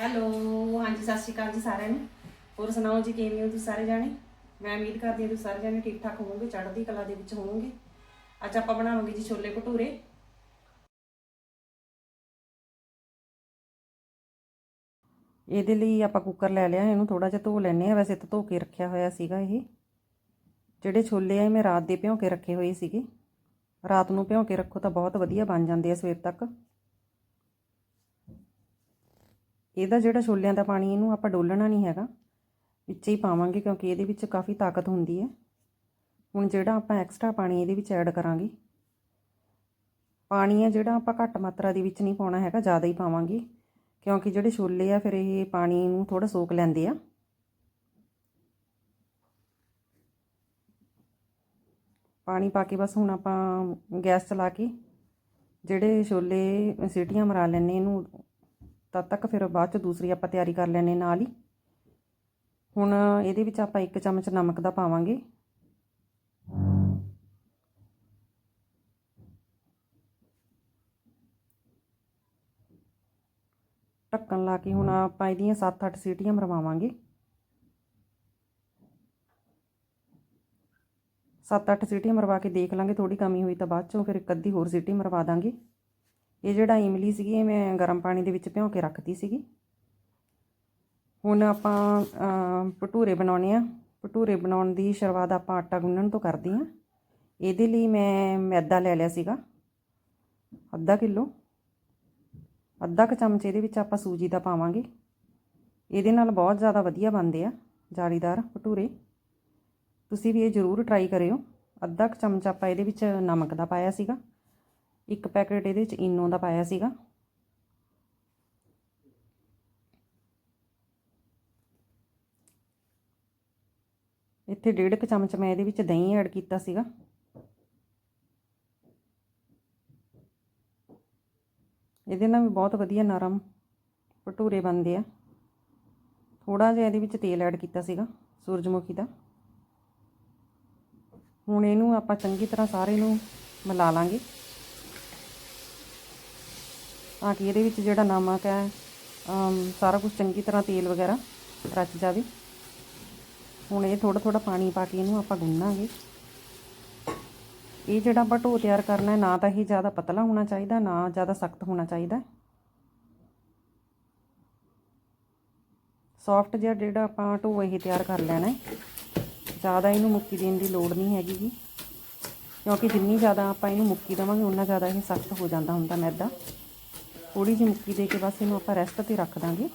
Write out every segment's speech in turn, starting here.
Hello, ਹਾਂਜੀ, ਸਤਿ ਸ਼੍ਰੀ ਅਕਾਲ ਜੀ ਸਾਰਿਆਂ ਨੂੰ। ਹੋਰ ਸੁਣਾਓ ਜੀ, ਕਿਵੇਂ ਹੋ ਤੁਸੀਂ ਸਾਰੇ ਜਾਣੇ? ਮੈਂ ਉਮੀਦ ਕਰਦੀ ਹਾਂ ਤੁਸੀਂ ਸਾਰੇ ਜਾਣੇ ਠੀਕ ਠਾਕ ਹੋਵੋਗੇ, ਚੜ੍ਹਦੀ ਕਲਾ ਦੇ ਵਿੱਚ ਹੋਵੋਗੇ। ਅੱਜ ਆਪਾਂ ਬਣਾਵਾਂਗੇ ਜੀ ਛੋਲੇ ਭਟੂਰੇ। ਇਹਦੇ ਲਈ ਆਪਾਂ ਕੁੱਕਰ ਲੈ ਲਿਆ, ਇਹਨੂੰ ਥੋੜਾ ਜਿਹਾ ਧੋ ਲੈਣੇ ਆ ਵੈਸੇ ਤਾਂ ਧੋ ਕੇ ਰੱਖਿਆ ਹੋਇਆ ਸੀਗਾ ਇਹ। ਜਿਹੜੇ ਛੋਲੇ ਆ ਮੈਂ ਰਾਤ ਦੇ ਭਿਉਂ ਕੇ ਰੱਖੇ ਹੋਏ ਸੀਗੇ। ਰਾਤ ਨੂੰ ਭਿਉਂ ਕੇ ਰੱਖੋ ਤਾਂ ਬਹੁਤ ਵਧੀਆ ਬਣ ਜਾਂਦੇ ਆ ਸਵੇਰ ਤੱਕ। ਇਹਦਾ ਜਿਹੜਾ ਛੋਲਿਆਂ ਦਾ ਪਾਣੀ ਇਹਨੂੰ ਆਪਾਂ ਡੋਲਣਾ ਨਹੀਂ ਹੈਗਾ। ਵਿੱਚ ਹੀ ਪਾਵਾਂਗੇ ਕਿਉਂਕਿ ਇਹਦੇ ਵਿੱਚ ਕਾਫੀ ਤਾਕਤ ਹੁੰਦੀ ਹੈ। ਹੁਣ ਜਿਹੜਾ ਆਪਾਂ ਐਕਸਟਰਾ ਪਾਣੀ ਇਹਦੇ ਵਿੱਚ ਐਡ ਕਰਾਂਗੇ। ਪਾਣੀ ਹੈ ਜਿਹੜਾ ਆਪਾਂ ਘੱਟ ਮਾਤਰਾ ਦੇ ਵਿੱਚ ਨਹੀਂ ਪਾਉਣਾ ਹੈਗਾ, ਜ਼ਿਆਦਾ ਹੀ ਪਾਵਾਂਗੇ। ਕਿਉਂਕਿ ਜਿਹੜੇ ਛੋਲੇ ਆ, ਫਿਰ ਇਹ ਪਾਣੀ ਨੂੰ ਥੋੜਾ ਸੋਕ ਲੈਂਦੇ ਆ। ਪਾਣੀ ਪਾ ਕੇ ਬਸ ਹੁਣ ਆਪਾਂ ਗੈਸ ਚਲਾ ਕੇ ਜਿਹੜੇ ਛੋਲੇ ਸੀਟੀਆਂ ਮਰਾ ਲੈਣੇ ਇਹਨੂੰ ਤਦ ਤੱਕ ਫਿਰ ਬਾਅਦ ਚ ਦੂਸਰੀ ਆਪਾਂ ਤਿਆਰੀ ਕਰ ਲੈਣੇ ਨਾਲ ਹੀ। ਹੁਣ ਇਹਦੇ ਵਿੱਚ ਆਪਾਂ ਇੱਕ ਚਮਚ ਨਮਕ ਦਾ ਪਾਵਾਂਗੇ। ਢੱਕਣ ਲਾ ਕੇ ਹੁਣ ਆਪਾਂ ਇਹਦੀਆਂ 7-8 ਸੀਟੀਆਂ ਮਰਵਾਵਾਂਗੇ। 7-8 ਸੀਟੀਆਂ ਮਰਵਾ ਕੇ ਦੇਖ ਲਾਂਗੇ ਥੋੜੀ ਕਮੀ ਹੋਈ ਤਾਂ ਬਾਅਦ ਚੋਂ ਫਿਰ ਇੱਕ ਅੱਧੀ ਹੋਰ ਸੀਟੀ ਮਰਵਾ ਦਾਂਗੇ। ਇਹ ਜਿਹੜਾ ਇਮਲੀ ਸੀਗੀ, ਇਹ ਮੈਂ ਗਰਮ ਪਾਣੀ ਦੇ ਵਿੱਚ ਭਿਉਂ ਕੇ ਰੱਖਤੀ ਸੀਗੀ। ਹੁਣ ਆਪਾਂ ਭਟੂਰੇ ਬਣਾਉਣੇ ਆ। ਭਟੂਰੇ ਬਣਾਉਣ ਦੀ ਸ਼ੁਰੂਆਤ ਆਪਾਂ ਆਟਾ ਗੁੰਨਣ ਤੋਂ ਕਰਦੇ ਆ। ਇਹਦੇ ਲਈ ਮੈਂ ਮੈਦਾ ਲੈ ਲਿਆ ਸੀਗਾ, ਅੱਧਾ ਕਿਲੋ। ਅੱਧਾ ਕ ਚਮਚ ਇਹਦੇ ਵਿੱਚ ਆਪਾਂ ਸੂਜੀ ਦਾ ਪਾਵਾਂਗੇ। ਇਹਦੇ ਨਾਲ ਬਹੁਤ ਜ਼ਿਆਦਾ ਵਧੀਆ ਬਣਦੇ ਆ, ਜਾਲੀਦਾਰ ਭਟੂਰੇ। ਤੁਸੀਂ ਵੀ ਇਹ ਜ਼ਰੂਰ ਟਰਾਈ ਕਰਿਓ। ਅੱਧਾ ਕ ਚਮਚ ਆਪਾਂ ਇਹਦੇ ਵਿੱਚ ਨਮਕ ਦਾ ਪਾਇਆ ਸੀਗਾ। ਇੱਕ ਪੈਕੇਟ ਇਹਦੇ ਵਿੱਚ ਇਨੋ ਦਾ ਪਾਇਆ ਸੀਗਾ। ਇੱਥੇ ਡੇਢ ਕ ਚਮਚ ਮੈਂ ਇਹਦੇ ਵਿੱਚ ਦਹੀਂ ਐਡ ਕੀਤਾ ਸੀਗਾ। ਇਹਦੇ ਨਾਲ ਵੀ ਬਹੁਤ ਵਧੀਆ ਨਰਮ ਭਟੂਰੇ ਬਣਦੇ ਆ। ਥੋੜਾ ਜਿਹਾ ਇਹਦੇ ਵਿੱਚ ਤੇਲ ਐਡ ਕੀਤਾ ਸੀਗਾ, ਸੂਰਜਮੁਖੀ ਦਾ। ਹੁਣ ਇਹਨੂੰ ਆਪਾਂ ਚੰਗੀ ਤਰ੍ਹਾਂ ਸਾਰੇ ਨੂੰ ਮਿਲਾ ਲਾਂਗੇ। ਤਾਂ ਕਿ ਇਹਦੇ ਵਿੱਚ ਜਿਹੜਾ ਨਮਕ ਹੈ ਸਾਰਾ ਕੁਝ ਚੰਗੀ ਤਰ੍ਹਾਂ ਤੇਲ ਵਗੈਰਾ ਰਚ ਜਾਵੇ। ਹੁਣ ਇਹ ਥੋੜਾ ਥੋੜਾ ਪਾਣੀ ਪਾ ਕੇ ਇਹਨੂੰ ਆਪਾਂ ਗੁੰਨਾਂਗੇ। ਇਹ ਜਿਹੜਾ ਆਪਾਂ ਢੋ ਤਿਆਰ ਕਰਨਾ ਹੈ, ਨਾ ਤਾਂ ਇਹ ਜ਼ਿਆਦਾ ਪਤਲਾ ਹੋਣਾ ਚਾਹੀਦਾ, ਨਾ ਜ਼ਿਆਦਾ ਸਖਤ ਹੋਣਾ ਚਾਹੀਦਾ। ਸੌਫਟ ਜਿਹਾ ਜਿਹੜਾ ਆਪਾਂ ਢੋ ਇਹ ਤਿਆਰ ਕਰ ਲੈਣਾ ਹੈ। ਜ਼ਿਆਦਾ ਇਹਨੂੰ ਮੁੱਕੀ ਦੇਣ ਦੀ ਲੋੜ ਨਹੀਂ ਹੈਗੀ ਜੀ ਕਿਉਂਕਿ ਜਿੰਨੀ ਜ਼ਿਆਦਾ ਆਪਾਂ ਇਹਨੂੰ ਮੁੱਕੀ ਦੇਵਾਂਗੇ ਉਨਾ ਜ਼ਿਆਦਾ ਇਹ ਸਖਤ ਹੋ ਜਾਂਦਾ ਹੁੰਦਾ ਮੈਦਾ। ਥੋੜੀ ਜਿਹੀ ਮੁੱਕੀ ਦੇ ਕੇ ਬਸ ਇਹਨੂੰ ਆਪਾਂ ਰੈਸਟ ਤੇ ਰੱਖ ਦਾਂਗੇ।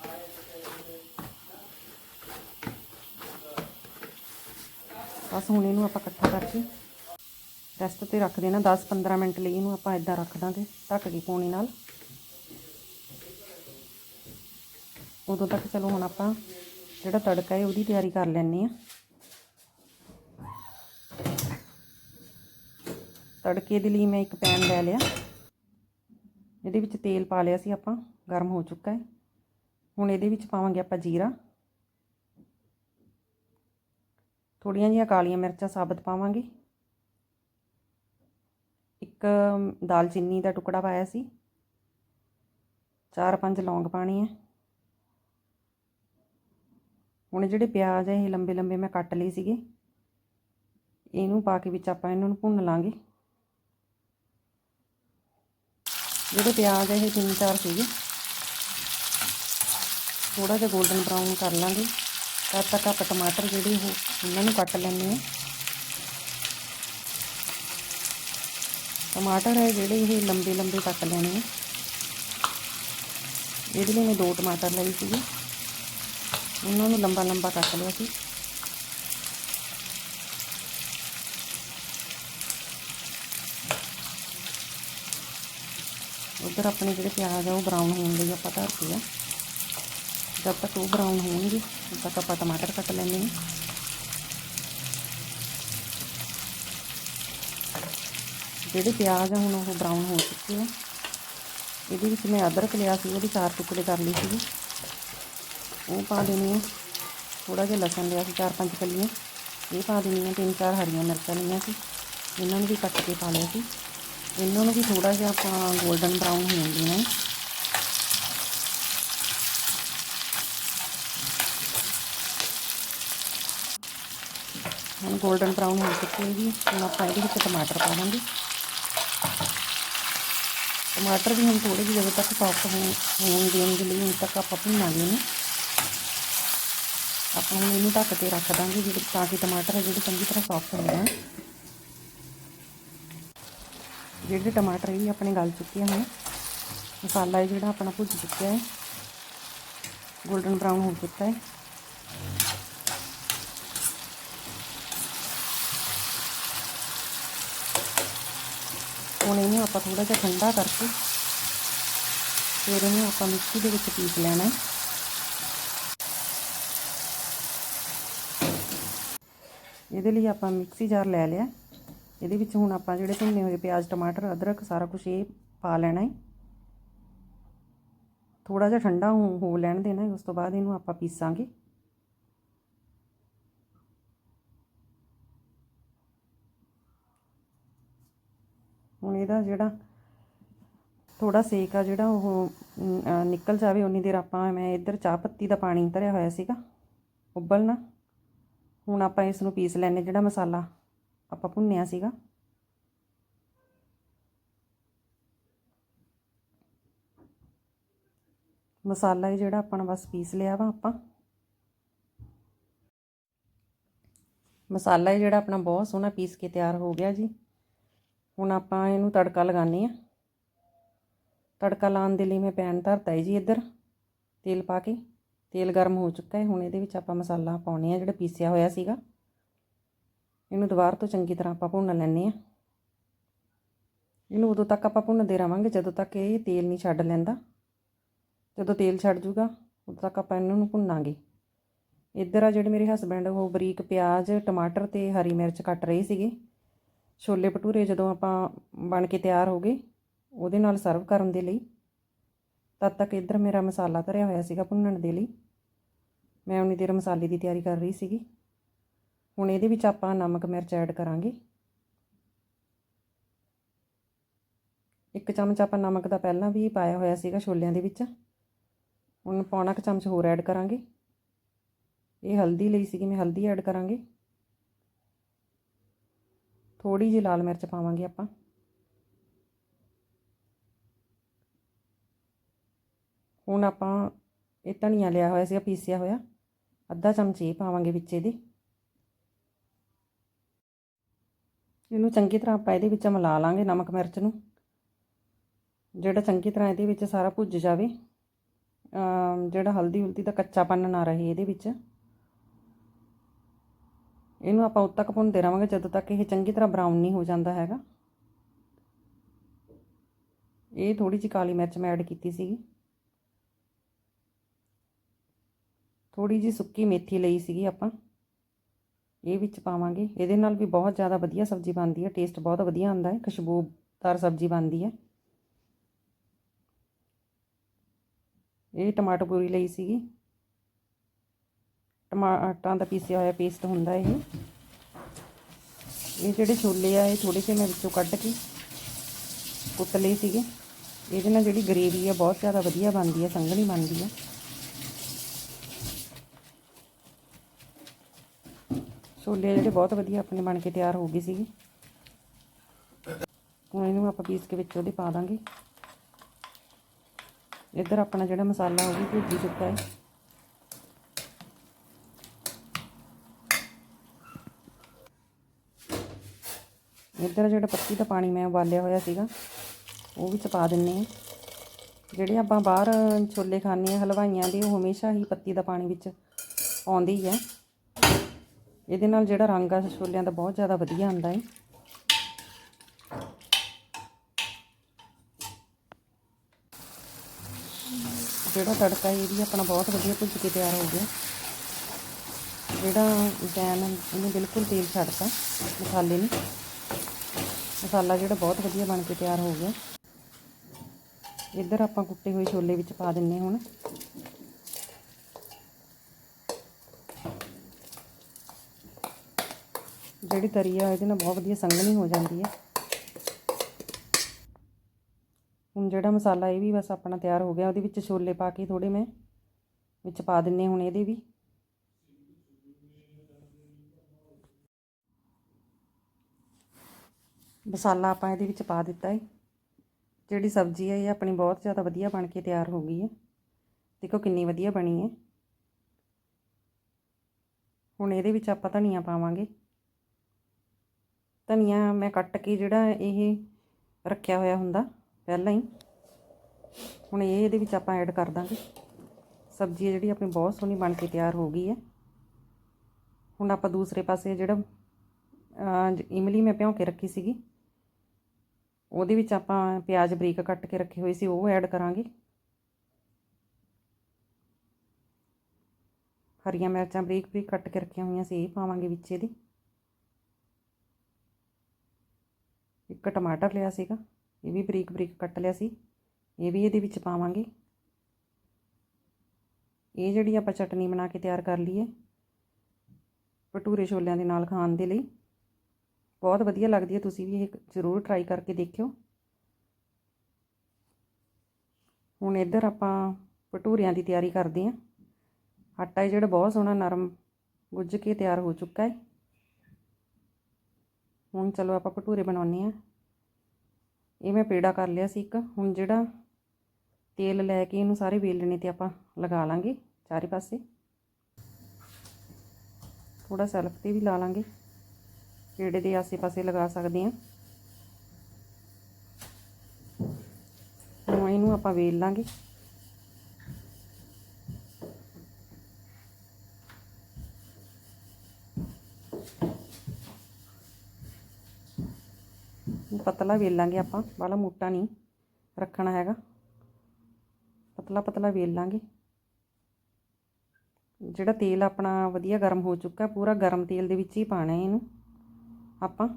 ਬਸ ਹੁਣ ਇਹਨੂੰ ਆਪਾਂ ਇਕੱਠਾ ਕਰਕੇ ਰੈਸਟ ਤੇ ਰੱਖ ਦੇਣਾ। 10-15 ਮਿੰਟ ਲਈ ਇਹਨੂੰ ਆਪਾਂ ਇਦਾਂ ਰੱਖ ਦਾਂਗੇ, ਢੱਕ ਕੇ ਪੌਣੀ ਨਾਲ। ਉਦੋਂ ਤੱਕ ਚਲੋ ਹੁਣ ਆਪਾਂ ਜਿਹੜਾ ਤੜਕਾ ਹੈ ਉਹਦੀ ਤਿਆਰੀ ਕਰ ਲੈਣੇ ਆ ਤੜਕੇ ਦੇ ਲਈ ਮੈਂ ਇੱਕ ਪੈਨ ਲੈ ਲਿਆ। ਇਹਦੇ ਵਿੱਚ ਤੇਲ ਪਾ ਲਿਆ ਸੀ ਆਪਾਂ, ਗਰਮ ਹੋ ਚੁੱਕਾ ਹੈ। ਹੁਣ ਇਹਦੇ ਵਿੱਚ ਪਾਵਾਂਗੇ ਆਪਾਂ ਜੀਰਾ। ਥੋੜੀਆਂ ਜਿਹੀਆਂ ਕਾਲੀਆਂ ਮਿਰਚਾਂ ਸਾਬਤ ਪਾਵਾਂਗੇ। ਇੱਕ ਦਾਲਚੀਨੀ ਦਾ ਟੁਕੜਾ ਪਾਇਆ ਸੀ। ਚਾਰ ਪੰਜ ਲੌਂਗ ਪਾਣੀ ਹੈ। ਹੁਣ ਜਿਹੜੇ ਪਿਆਜ਼ ਹੈ, ਇਹ ਲੰਬੇ ਲੰਬੇ ਮੈਂ ਕੱਟ ਲਏ ਸੀਗੇ। ਇਹਨੂੰ ਪਾ ਕੇ ਵਿੱਚ ਆਪਾਂ ਇਹਨਾਂ ਨੂੰ ਭੁੰਨ ਲਾਂਗੇ। ਜਿਹੜੇ ਪਿਆਜ਼ ਹੈ ਇਹ ਤਿੰਨ ਚਾਰ ਸੀਗੇ ਥੋੜਾ ਜਿਹਾ 골ਡਨ ਬਰਾਊਨ ਕਰ ਲਾਂਗੇ। ਤਦ ਤੱਕ ਆਪਾਂ ਟਮਾਟਰ ਜਿਹੜੇ ਉਹ ਉਹਨਾਂ ਨੂੰ ਕੱਟ ਲੈਣੇ ਆ ਟਮਾਟਰ ਹੈ ਜਿਹੜੇ ਇਹ ਲੰਬੇ ਲੰਬੇ ਕੱਟ ਲੈਣੇ ਆ। ਇਹਦੇ ਲਈ ਮੈਂ ਦੋ ਟਮਾਟਰ ਲਏ ਸੀਗੇ। ਉਹਨਾਂ ਨੂੰ ਲੰਬਾ ਲੰਬਾ ਕੱਟ ਲਿਆ ਸੀ। ਉਧਰ ਆਪਣੇ ਜਿਹੜੇ ਪਿਆਜ਼ ਆ ਉਹ ਬਰਾਊਨ ਹੋਣ ਲਈ ਆਪਾਂ ਧਰਤੇ ਆ ਜਦ ਤੱਕ ਉਹ ਬਰਾਊਨ ਹੋਣਗੇ ਤਦ ਤੱਕ ਆਪਾਂ ਟਮਾਟਰ ਕੱਟ ਲੈਣੇ ਨੇ ਜਿਹੜੇ ਪਿਆਜ਼ ਆ ਹੁਣ ਉਹ ਬਰਾਊਨ ਹੋ ਚੁੱਕੇ ਆ ਇਹਦੇ ਵਿੱਚ ਮੈਂ ਅਦਰਕ ਲਿਆ ਸੀ ਉਹਦੇ ਚਾਰ ਟੁਕੜੇ ਕਰ ਲਏ ਸੀਗੇ ਉਹ ਪਾ ਦੇਣੀ ਆ ਥੋੜਾ ਜਿਹਾ ਲਸਣ ਲਿਆ ਸੀ ਚਾਰ ਪੰਜ ਕਲੀਆਂ ਇਹ ਪਾ ਦੇਣੀਆਂ ਤਿੰਨ ਚਾਰ ਹਰੀਆਂ ਮਿਰਚਾਂ ਲਈਆਂ ਸੀ ਇਹਨਾਂ ਨੂੰ ਵੀ ਕੱਟ ਕੇ ਪਾ ਲਿਆ ਸੀ ਇਹਨਾਂ ਨੂੰ ਵੀ ਥੋੜਾ ਜਿਹਾ ਆਪਾਂ ਗੋਲਡਨ ਬਰਾਊਨ ਹੋਣ ਦੇਣਾ ਹੁਣ ਗੋਲਡਨ ਬਰਾਊਨ ਹੋ ਚੁੱਕੇ ਜੀ। ਹੁਣ ਆਪਾਂ ਇਹਦੇ ਵਿੱਚ ਟਮਾਟਰ ਪਾ ਦਾਂਗੇ ਟਮਾਟਰ ਵੀ ਹੁਣ ਥੋੜੇ ਜਿਹੇ ਜਦੋਂ ਤੱਕ ਸੌਫਟ ਹੋਣ ਦੇਣ ਦੇ ਲਈ ਹੁਣ ਤੱਕ ਆਪਾਂ ਭੁੰਨਾਂਗੇ ਇਹਨੂੰ ਆਪਾਂ ਹੁਣ ਇਹਨੂੰ ਢੱਕ ਕੇ ਰੱਖ ਦਾਂਗੇ ਜਿਹੜੇ ਤਾਂ ਕਿ ਟਮਾਟਰ ਹੈ ਜਿਹੜੇ ਚੰਗੀ ਤਰ੍ਹਾਂ ਸੌਫਟ ਹੋ ਜਾਣ। ਜਿਹੜੇ ਟਮਾਟਰ ਵੀ ਆਪਣੇ ਗਲ ਚੁੱਕੇ ਆ ਹੁਣ ਮਸਾਲਾ ਹੈ ਜਿਹੜਾ ਆਪਣਾ ਭੁੱਜ ਚੁੱਕਿਆ ਹੈ। 골ਡਨ ਬਰਾਊਨ ਹੋ ਚੁੱਕਾ ਹੈ। ਹੁਣ ਇਹਨੂੰ ਆਪਾਂ ਥੋੜਾ ਜਿਹਾ ਠੰਡਾ ਕਰਕੇ ਫਿਰ ਇਹਨੂੰ ਆਪਾਂ ਮਿਕਸੀ ਦੇ ਵਿੱਚ ਪੀਸ ਲੈਣਾ ਹੈ। ਇਹਦੇ ਲਈ ਆਪਾਂ ਮਿਕਸੀ ਜਾਰ ਲੈ ਲਿਆ। ਇਹਦੇ ਵਿੱਚ ਹੁਣ ਆਪਾਂ ਜਿਹੜੇ ਭੁੰਨੇ ਹੋਏ ਪਿਆਜ਼, ਟਮਾਟਰ, ਅਦਰਕ ਸਾਰਾ ਕੁਝ ਇਹ ਪਾ ਲੈਣਾ ਹੈ ਥੋੜਾ ਜਿਹਾ ਠੰਡਾ ਹੋ ਲੈਣ ਦੇਣਾ ਉਸ ਤੋਂ ਬਾਅਦ ਇਹਨੂੰ ਆਪਾਂ ਪੀਸਾਂਗੇ। ਹੁਣ ਇਹਦਾ ਜਿਹੜਾ ਥੋੜਾ ਸੇਕ ਆ, ਜਿਹੜਾ ਉਹ ਨਿਕਲ ਜਾਵੇ, ਉਨੀ ਦੇਰ ਆਪਾਂ ਮੈਂ ਇੱਧਰ ਚਾਹ ਪੱਤੀ ਦਾ ਪਾਣੀ ਧਰਿਆ ਹੋਇਆ ਸੀਗਾ, ਉਬਲਣਾ। ਹੁਣ ਆਪਾਂ ਇਸ ਨੂੰ ਪੀਸ ਲੈਣੇ ਜਿਹੜਾ ਮਸਾਲਾ। ਆਪਾਂ ਭੁੰਨਿਆ ਸੀਗਾ। ਮਸਾਲਾ ਹੀ ਜਿਹੜਾ ਆਪਣਾ ਬਸ ਪੀਸ ਲਿਆ ਵਾ ਆਪਾਂ। ਮਸਾਲਾ ਹੀ ਜਿਹੜਾ ਆਪਣਾ ਬਹੁਤ ਸੋਹਣਾ ਪੀਸ ਕੇ ਤਿਆਰ ਹੋ ਗਿਆ ਜੀ। ਹੁਣ ਆਪਾਂ ਇਹਨੂੰ ਤੜਕਾ ਲਗਾਉਂਦੇ ਆ ਤੜਕਾ ਲਾਉਣ ਦੇ ਲਈ ਮੈਂ ਪੈਨ ਧਰਤਾ ਹੈ ਜੀ ਇੱਧਰ, ਤੇਲ ਪਾ ਕੇ। ਤੇਲ ਗਰਮ ਹੋ ਚੁੱਕਾ ਹੈ। ਹੁਣ ਇਹਦੇ ਵਿੱਚ ਆਪਾਂ ਮਸਾਲਾ ਪਾਉਣੇ ਆ ਜਿਹੜਾ ਪੀਸਿਆ ਹੋਇਆ ਸੀਗਾ। ਇਹਨੂੰ ਦੁਬਾਰਾ ਤੋਂ ਚੰਗੀ ਤਰ੍ਹਾਂ ਆਪਾਂ ਭੁੰਨ ਲੈਣੇ ਆ ਇਹਨੂੰ ਉਦੋਂ ਤੱਕ ਆਪਾਂ ਭੁੰਨਦੇ ਰਵਾਂਗੇ ਜਦੋਂ ਤੱਕ ਇਹ ਤੇਲ ਨਹੀਂ ਛੱਡ ਲੈਂਦਾ। ਜਦੋਂ ਤੇਲ ਛੱਡ ਜੂਗਾ, ਉਦੋਂ ਤੱਕ ਆਪਾਂ ਇਹਨਾਂ ਨੂੰ ਭੁੰਨਾਂਗੇ। ਇੱਧਰ ਆ ਜਿਹੜੇ ਮੇਰੇ ਹਸਬੰਡ ਉਹ ਬਰੀਕ ਪਿਆਜ਼, ਟਮਾਟਰ ਤੇ ਹਰੀ ਮਿਰਚ ਕੱਟ ਰਹੇ ਸੀਗੇ। ਛੋਲੇ ਭਟੂਰੇ ਜਦੋਂ ਆਪਾਂ ਬਣ ਕੇ ਤਿਆਰ ਹੋ ਗਏ, ਉਹਦੇ ਨਾਲ ਸਰਵ ਕਰਨ ਦੇ ਲਈ। ਤਦ ਤੱਕ ਇੱਧਰ ਮੇਰਾ ਮਸਾਲਾ ਧਰਿਆ ਹੋਇਆ ਸੀਗਾ ਭੁੰਨਣ ਦੇ ਲਈ। ਮੈਂ ਉਨੀ ਦੇਰ ਮਸਾਲੇ ਦੀ ਤਿਆਰੀ ਕਰ ਰਹੀ ਸੀਗੀ। ਹੁਣ ਇਹਦੇ ਵਿੱਚ ਆਪਾਂ ਨਮਕ ਮਿਰਚ ਐਡ ਕਰਾਂਗੇ। ਇੱਕ ਚਮਚ ਆਪਾਂ ਨਮਕ ਦਾ ਪਹਿਲਾਂ ਵੀ ਪਾਇਆ ਹੋਇਆ ਸੀਗਾ ਛੋਲਿਆਂ ਦੇ ਵਿੱਚ। ਹੁਣ ਪੌਣਾ ਕੁ ਚਮਚ ਹੋਰ ਐਡ ਕਰਾਂਗੇ। ਇਹ ਹਲਦੀ ਲਈ ਸੀਗੀ, ਮੈਂ ਹਲਦੀ ਐਡ ਕਰਾਂਗੇ। ਥੋੜੀ ਜਿਹੀ ਲਾਲ ਮਿਰਚ ਪਾਵਾਂਗੇ ਆਪਾਂ। ਹੁਣ ਆਪਾਂ ਇਹ ਧਨੀਆ ਲਿਆ ਹੋਇਆ ਸੀਗਾ, ਪੀਸਿਆ ਹੋਇਆ। ਅੱਧਾ ਚਮਚ ਇਹ ਪਾਵਾਂਗੇ ਵਿੱਚ ਇਹਦੇ। ਇਹਨੂੰ ਚੰਗੀ ਤਰ੍ਹਾਂ ਆਪਾਂ ਇਹਦੇ ਵਿੱਚ ਮਿਲਾ ਲਾਂਗੇ ਨਮਕ, ਮਿਰਚ ਨੂੰ। ਜਿਹੜਾ ਚੰਗੀ ਤਰ੍ਹਾਂ ਇਹਦੇ ਵਿੱਚ ਸਾਰਾ ਭੁੱਜ ਜਾਵੇ ਜਿਹੜਾ ਹਲਦੀ ਹੁਲਦੀ ਦਾ ਕੱਚਾਪਨ ਨਾ ਰਹੇ ਇਹਦੇ ਵਿੱਚ। ਇਹਨੂੰ ਆਪਾਂ ਉਦ ਤੱਕ ਭੁੰਨਦੇ ਰਵਾਂਗੇ ਜਦੋਂ ਤੱਕ ਇਹ ਚੰਗੀ ਤਰ੍ਹਾਂ ਬਰਾਊਨ ਨਹੀਂ ਹੋ ਜਾਂਦਾ ਹੈਗਾ। ਇਹ ਥੋੜੀ ਜਿਹੀ ਕਾਲੀ ਮਿਰਚ ਮੈਂ ਐਡ ਕੀਤੀ ਸੀਗੀ। ਥੋੜੀ ਜਿਹੀ ਸੁੱਕੀ ਮੇਥੀ ਲਈ ਸੀਗੀ ਆਪਾਂ। ਇਹ ਵਿੱਚ ਪਾਵਾਂਗੇ। ਇਹਦੇ ਨਾਲ ਵੀ ਬਹੁਤ ਜ਼ਿਆਦਾ ਵਧੀਆ ਸਬਜ਼ੀ ਬਣਦੀ ਹੈ। ਟੇਸਟ ਬਹੁਤ ਵਧੀਆ ਆਉਂਦਾ ਹੈ। ਖੁਸ਼ਬੂਦਾਰ ਸਬਜ਼ੀ ਬਣਦੀ ਹੈ। ਇਹ ਟਮਾਟਰ ਪੂਰੀ ਲਈ ਸੀਗੀ। ਟਮਾਟਰਾਂ ਦਾ ਪੀਸਿਆ ਹੋਇਆ ਪੇਸਟ ਹੁੰਦਾ ਇਹ। ਇਹ ਜਿਹੜੇ ਛੋਲੇ ਆ, ਇਹ ਥੋੜੇ ਜਿਹੇ ਮੈਂ ਵਿੱਚੋਂ ਕੱਢ ਕੇ ਕੁੱਟ ਲਏ ਸੀਗੇ। ਇਹਦੇ ਨਾਲ ਜਿਹੜੀ ਗਰੇਵੀ ਆ, ਬਹੁਤ ਜ਼ਿਆਦਾ ਵਧੀਆ ਬਣਦੀ ਹੈ। ਸੰਘਣੀ ਬਣਦੀ ਹੈ। ਛੋਲੇ ਜਿਹੜੇ ਬਹੁਤ ਵਧੀਆ ਆਪਣੇ ਬਣ ਕੇ ਤਿਆਰ ਹੋ ਗਏ ਸੀਗੇ। ਹੁਣ ਇਹਨੂੰ ਆਪਾਂ ਪੀਸ ਕੇ ਵਿੱਚ ਉਹਦੇ ਪਾ ਦਾਂਗੇ। ਇੱਧਰ ਆਪਣਾ ਜਿਹੜਾ ਮਸਾਲਾ ਉਹ ਵੀ ਭੁੱਜੀ ਚੁੱਕਾ ਹੈ। ਇੱਧਰ ਜਿਹੜਾ ਪੱਤੀ ਦਾ ਪਾਣੀ ਮੈਂ ਉਬਾਲਿਆ ਹੋਇਆ ਸੀਗਾ, ਉਹ ਵਿੱਚ ਪਾ ਦਿੰਨੇ ਆ ਜਿਹੜੇ ਆਪਾਂ ਬਾਹਰ ਛੋਲੇ ਖਾਣੇ ਆ ਹਲਵਾਈਆਂ ਦੇ, ਉਹ ਹਮੇਸ਼ਾ ਹੀ ਪੱਤੀ ਦਾ ਪਾਣੀ ਵਿੱਚ ਆਉਂਦੀ ਹੈ ਇਹਦੇ ਨਾਲ ਜਿਹੜਾ ਰੰਗ ਆ ਛੋਲਿਆਂ ਦਾ ਬਹੁਤ ਜ਼ਿਆਦਾ ਵਧੀਆ ਆਉਂਦਾ ਹੈ ਜਿਹੜਾ ਤੜਕਾ ਇਹ ਵੀ ਆਪਣਾ ਬਹੁਤ ਵਧੀਆ ਭੁੱਜ ਕੇ ਤਿਆਰ ਹੋ ਗਿਆ। ਜਿਹੜਾ ਪੈਨ ਇਹਨੇ ਬਿਲਕੁਲ ਤੇਲ ਛੱਡਤਾ, ਮਸਾਲੇ ਨੂੰ। ਮਸਾਲਾ ਜਿਹੜਾ ਬਹੁਤ ਵਧੀਆ ਬਣ ਕੇ ਤਿਆਰ ਹੋ ਗਿਆ। ਇੱਧਰ ਆਪਾਂ ਕੁੱਟੇ ਹੋਏ ਛੋਲੇ ਵਿੱਚ ਪਾ ਦਿੰਨੇ ਹੁਣ। ਜਿਹੜੀ ਤਰੀ ਆ, ਇਹਦੇ ਨਾਲ ਬਹੁਤ ਵਧੀਆ ਸੰਘਣੀ ਹੋ ਜਾਂਦੀ ਹੈ। ਹੁਣ ਜਿਹੜਾ ਮਸਾਲਾ ਇਹ ਵੀ ਬਸ ਆਪਣਾ ਤਿਆਰ ਹੋ ਗਿਆ, ਉਹਦੇ ਵਿੱਚ ਛੋਲੇ ਪਾ ਕੇ ਥੋੜੇ ਮੈਂ ਵਿੱਚ ਪਾ ਦਿੰਨੇ ਹੁਣ ਇਹਦੇ ਵੀ। ਮਸਾਲਾ ਆਪਾਂ ਇਹਦੇ ਵਿੱਚ ਪਾ ਦਿੱਤਾ ਹੈ ਜਿਹੜੀ ਸਬਜ਼ੀ ਹੈ ਇਹ ਆਪਣੀ ਬਹੁਤ ਜ਼ਿਆਦਾ ਵਧੀਆ ਬਣ ਕੇ ਤਿਆਰ ਹੋ ਗਈ ਹੈ ਦੇਖੋ ਕਿੰਨੀ ਵਧੀਆ ਬਣੀ ਹੈ ਹੁਣ ਇਹਦੇ ਵਿੱਚ ਆਪਾਂ ਧਨੀਆ ਪਾਵਾਂਗੇ। ਧਨੀਆ ਮੈਂ ਕੱਟ ਕੇ ਜਿਹੜਾ ਇਹ ਰੱਖਿਆ ਹੋਇਆ ਹੁੰਦਾ, ਪਹਿਲਾਂ ਹੀ। ਹੁਣ ਇਹ ਇਹਦੇ ਵਿੱਚ ਆਪਾਂ ਐਡ ਕਰ ਦਾਂਗੇ। ਸਬਜ਼ੀ ਹੈ ਜਿਹੜੀ ਆਪਣੀ ਬਹੁਤ ਸੋਹਣੀ ਬਣ ਕੇ ਤਿਆਰ ਹੋ ਗਈ ਹੈ। ਹੁਣ ਆਪਾਂ ਦੂਸਰੇ ਪਾਸੇ ਜਿਹੜਾ ਇਮਲੀ ਮੈਂ ਭਿਉਂ ਕੇ ਰੱਖੀ ਸੀਗੀ। ਉਹਦੇ ਵਿੱਚ ਆਪਾਂ ਪਿਆਜ਼ ਬਰੀਕ ਕੱਟ ਕੇ ਰੱਖੇ ਹੋਏ ਸੀ, ਉਹ ਐਡ ਕਰਾਂਗੇ। ਹਰੀਆਂ ਮਿਰਚਾਂ ਬਰੀਕ ਬਰੀਕ ਕੱਟ ਕੇ ਰੱਖੀਆਂ ਹੋਈਆਂ ਸੀ, ਇਹ ਪਾਵਾਂਗੇ ਵਿੱਚ ਇਹਦੇ। ਇੱਕ ਟਮਾਟਰ ਲਿਆ ਸੀਗਾ, ਇਹ ਵੀ ਬਰੀਕ ਬਰੀਕ ਕੱਟ ਲਿਆ ਸੀ, ਇਹ ਵੀ ਇਹਦੇ ਵਿੱਚ ਪਾਵਾਂਗੇ। ਇਹ ਜਿਹੜੀ ਆਪਾਂ ਚਟਨੀ ਬਣਾ ਕੇ ਤਿਆਰ ਕਰ ਲਈ ਹੈ ਭਟੂਰੇ ਛੋਲਿਆਂ ਦੇ ਨਾਲ ਖਾਣ ਦੇ ਲਈ, ਬਹੁਤ ਵਧੀਆ ਲੱਗਦੀ ਹੈ, ਤੁਸੀਂ ਵੀ ਇਹ ਜ਼ਰੂਰ ਟਰਾਈ ਕਰਕੇ ਦੇਖਿਓ। ਹੁਣ ਇੱਧਰ ਆਪਾਂ ਭਟੂਰਿਆਂ ਦੀ ਤਿਆਰੀ ਕਰਦੇ ਹਾਂ। ਆਟਾ ਇਹ ਜਿਹੜਾ ਬਹੁਤ ਸੋਹਣਾ ਨਰਮ ਗੁੱਝ ਕੇ ਤਿਆਰ ਹੋ ਚੁੱਕਾ ਹੈ। ਹੁਣ ਚਲੋ ਆਪਾਂ ਭਟੂਰੇ ਬਣਾਉਣੇ ਆ ਇਹ ਮੈਂ ਪੇੜਾ ਕਰ ਲਿਆ ਸੀ ਇੱਕ। ਹੁਣ ਜਿਹੜਾ ਤੇਲ ਲੈ ਕੇ ਇਹਨੂੰ ਸਾਰੇ ਵੇਲਣੇ ਤੇ ਆਪਾਂ ਲਗਾ ਲਾਂਗੇ ਚਾਰੇ ਪਾਸੇ। ਥੋੜਾ ਸੈਲਫ ਤੇ ਵੀ ਲਾ ਲਾਂਗੇ। ਪੇੜੇ ਦੇ ਆਸੇ-ਪਾਸੇ ਲਗਾ ਸਕਦੇ ਹਾਂ। ਹੁਣ ਇਹਨੂੰ ਆਪਾਂ ਵੇਲ ਲਾਂਗੇ। ਪਤਲਾ ਵੇਲ ਲਾਂਗੇ ਆਪਾਂ ਬਾਲਾ ਮੋਟਾ ਨਹੀਂ ਰੱਖਣਾ ਹੈਗਾ। ਪਤਲਾ ਪਤਲਾ ਵੇਲ ਲਾਂਗੇ। ਜਿਹੜਾ ਤੇਲ ਆਪਣਾ ਵਧੀਆ ਗਰਮ ਹੋ ਚੁੱਕਾ ਪੂਰਾ ਗਰਮ ਤੇਲ ਦੇ ਵਿੱਚ ਹੀ ਪਾਣਾ ਹੈ ਇਹਨੂੰ ਆਪਾਂ।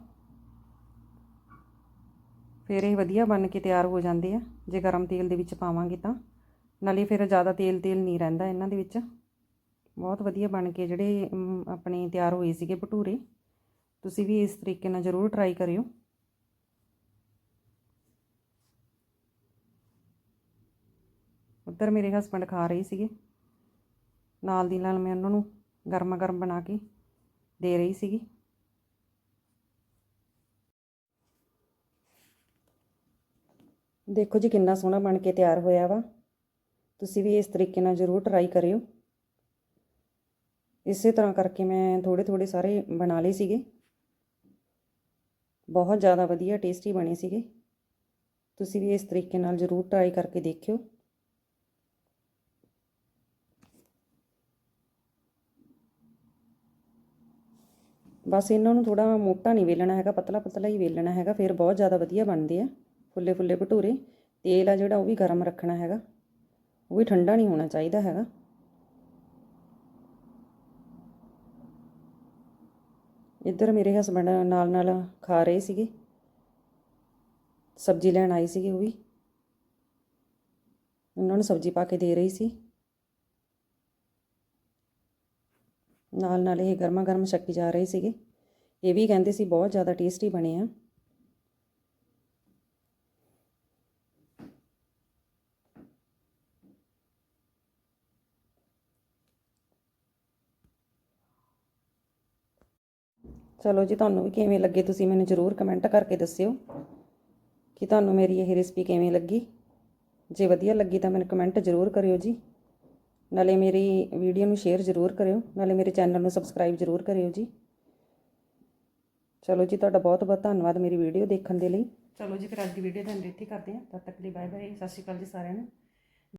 ਫਿਰ ਇਹ ਵਧੀਆ ਬਣ ਕੇ ਤਿਆਰ ਹੋ ਜਾਂਦੇ ਆ। ਜੇ ਗਰਮ ਤੇਲ ਦੇ ਵਿੱਚ ਪਾਵਾਂਗੇ ਤਾਂ। ਨਾਲੇ ਫਿਰ ਜ਼ਿਆਦਾ ਤੇਲ ਤੇਲ ਨਹੀਂ ਰਹਿੰਦਾ ਇਹਨਾਂ ਦੇ ਵਿੱਚ। ਬਹੁਤ ਵਧੀਆ ਬਣ ਕੇ ਜਿਹੜੇ ਆਪਣੇ ਤਿਆਰ ਹੋਏ ਸੀਗੇ ਭਟੂਰੇ। ਤੁਸੀਂ ਵੀ ਇਸ ਤਰੀਕੇ ਨਾਲ ਜ਼ਰੂਰ ਟਰਾਈ ਕਰਿਓ। ਉੱਧਰ ਮੇਰੇ ਹਸਬੰਡ ਖਾ ਰਹੇ ਸੀਗੇ। ਨਾਲ ਦੀ ਨਾਲ ਮੈਂ ਉਹਨਾਂ ਨੂੰ ਗਰਮਾ ਗਰਮ ਬਣਾ ਕੇ ਦੇ ਰਹੀ ਸੀਗੀ। ਦੇਖੋ ਜੀ ਕਿੰਨਾ ਸੋਹਣਾ ਬਣ ਕੇ ਤਿਆਰ ਹੋਇਆ ਵਾ। ਤੁਸੀਂ ਵੀ ਇਸ ਤਰੀਕੇ ਨਾਲ ਜ਼ਰੂਰ ਟਰਾਈ ਕਰਿਓ। ਇਸੇ ਤਰ੍ਹਾਂ ਕਰਕੇ ਮੈਂ ਥੋੜੇ ਥੋੜੇ ਸਾਰੇ ਬਣਾ ਲਏ ਸੀਗੇ। ਬਹੁਤ ਜ਼ਿਆਦਾ ਵਧੀਆ ਟੇਸਟੀ ਬਣੇ ਸੀਗੇ। ਤੁਸੀਂ ਵੀ ਇਸ ਤਰੀਕੇ ਨਾਲ ਜ਼ਰੂਰ ਟਰਾਈ ਕਰਕੇ ਦੇਖਿਓ। ਬਸ ਇਹਨਾਂ ਨੂੰ ਥੋੜਾ ਮੋਟਾ ਨਹੀਂ ਵੇਲਣਾ ਹੈਗਾ, ਪਤਲਾ ਪਤਲਾ ਹੀ ਵੇਲਣਾ ਹੈਗਾ, ਫਿਰ ਬਹੁਤ ਜ਼ਿਆਦਾ ਵਧੀਆ ਬਣਦੇ ਆ, ਫੁੱਲੇ ਫੁੱਲੇ ਭਟੂਰੇ। ਤੇਲ ਆ ਜਿਹੜਾ ਉਹ ਵੀ ਗਰਮ ਰੱਖਣਾ ਹੈਗਾ, ਉਹ ਵੀ ਠੰਡਾ ਨਹੀਂ ਹੋਣਾ ਚਾਹੀਦਾ ਹੈਗਾ। ਇੱਧਰ ਮੇਰੇ ਹਸਬੰਡ ਨਾਲ ਨਾਲ ਖਾ ਰਹੇ ਸੀਗੇ। ਸਬਜ਼ੀ ਲੈਣ ਆਈ ਸੀਗੀ ਉਹ ਵੀ। ਉਹਨਾਂ ਨੂੰ ਸਬਜ਼ੀ ਪਾ ਕੇ ਦੇ ਰਹੀ ਸੀ। ਨਾਲ ਨਾਲ ਇਹ ਗਰਮਾ ਗਰਮ ਛੱਕੀ ਜਾ ਰਹੇ ਸੀਗੇ। ਇਹ ਵੀ ਕਹਿੰਦੇ ਸੀ ਬਹੁਤ ਜ਼ਿਆਦਾ ਟੇਸਟੀ ਬਣੇ ਆ। ਚਲੋ ਜੀ, ਤੁਹਾਨੂੰ ਵੀ ਕਿਵੇਂ ਲੱਗੇ ਤੁਸੀਂ ਮੈਨੂੰ ਜ਼ਰੂਰ ਕਮੈਂਟ ਕਰਕੇ ਦੱਸਿਓ ਕਿ ਤੁਹਾਨੂੰ ਮੇਰੀ ਇਹ ਰੈਸਪੀ ਕਿਵੇਂ ਲੱਗੀ। ਜੇ ਵਧੀਆ ਲੱਗੀ ਤਾਂ ਮੈਨੂੰ ਕਮੈਂਟ ਜ਼ਰੂਰ ਕਰਿਓ ਜੀ। ਨਾਲੇ ਮੇਰੀ ਵੀਡੀਓ ਨੂੰ ਸ਼ੇਅਰ ਜ਼ਰੂਰ ਕਰਿਓ, ਨਾਲੇ ਮੇਰੇ ਚੈਨਲ ਨੂੰ ਸਬਸਕ੍ਰਾਈਬ ਜ਼ਰੂਰ ਕਰਿਓ ਜੀ। ਚਲੋ ਜੀ, ਤੁਹਾਡਾ ਬਹੁਤ ਬਹੁਤ ਧੰਨਵਾਦ ਮੇਰੀ ਵੀਡੀਓ ਦੇਖਣ ਦੇ ਲਈ। ਚਲੋ ਜੀ, ਫਿਰ ਅੱਜ ਦੀ ਵੀਡੀਓ ਤੁਹਾਨੂੰ ਇੱਥੇ ਕਰਦੇ ਹਾਂ। ਤਦ ਤੱਕ ਲਈ ਬਾਏ ਬਾਏ ਸਤਿ ਸ਼੍ਰੀ ਅਕਾਲ ਜੀ ਸਾਰਿਆਂ ਨੂੰ।